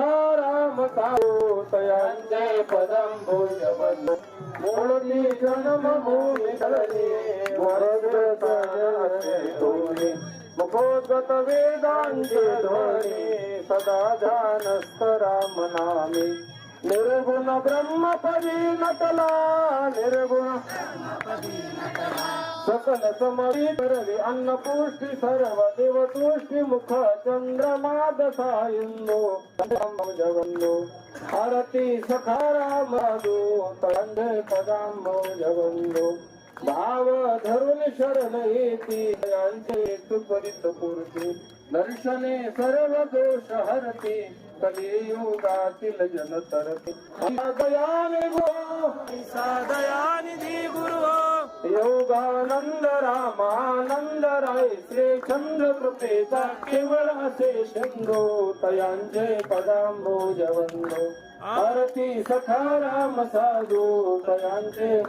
राम साधू तयांचे पदम भूषवलो मूर्ती जन्म भूमी धरली वरदोरी मुखोद्गत वेदांचे ध्वनी सदा जानस्त राम नामी निर्गुण ब्रह्मपदी नटला निर्गुण सकल समरी करवी अन्नपुष्टि सर्व देवतुष्टी मुख चंद्रमा दशा इंदो जगन्नो। आरती सखारा मधु तळंगे पदांबो भाव धरून शरण येती यांचे सुपरित पूर्ती दर्शने सर्व दोष हरती कलियुगातील जन तरती दयाने गो दयानिधी योगानंद रामानंद राय श्री चंद्र कृपेचा केवळ असे शंभो तयांचे पदांबो जवंदो आरती सखा राम साधू तयांचे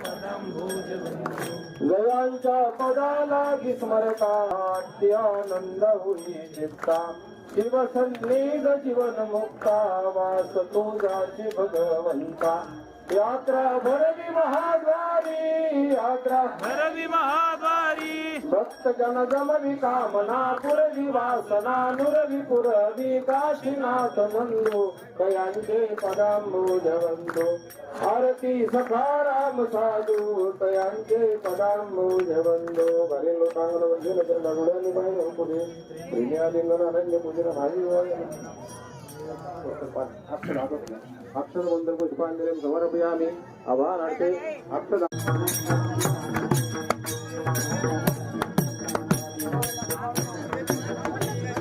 गयांच्या पदाला स्मरता आनंद होई चित्ता शिवसन्निध जीवन मुक्ता वास तुझाची भगवंता. यात्रा भरवी महाद्वारी भरवी महाद्वारी भक्त जन जमवी कामना पुरवी वासना नुरवी पुरवी काशीनाथ नंदो। कयांचे पदांबोज वंदो। आरती सखाराम साधू। तयांचे पदांबोज वंदो। भरेलो चांगलं वंदन तर दगडाने बाहेर पुढे। प्रियालिंगन अरण्य पूजन भावी अक्षर वंदन पुष्पांजली समर्पयामी आभार अक्षर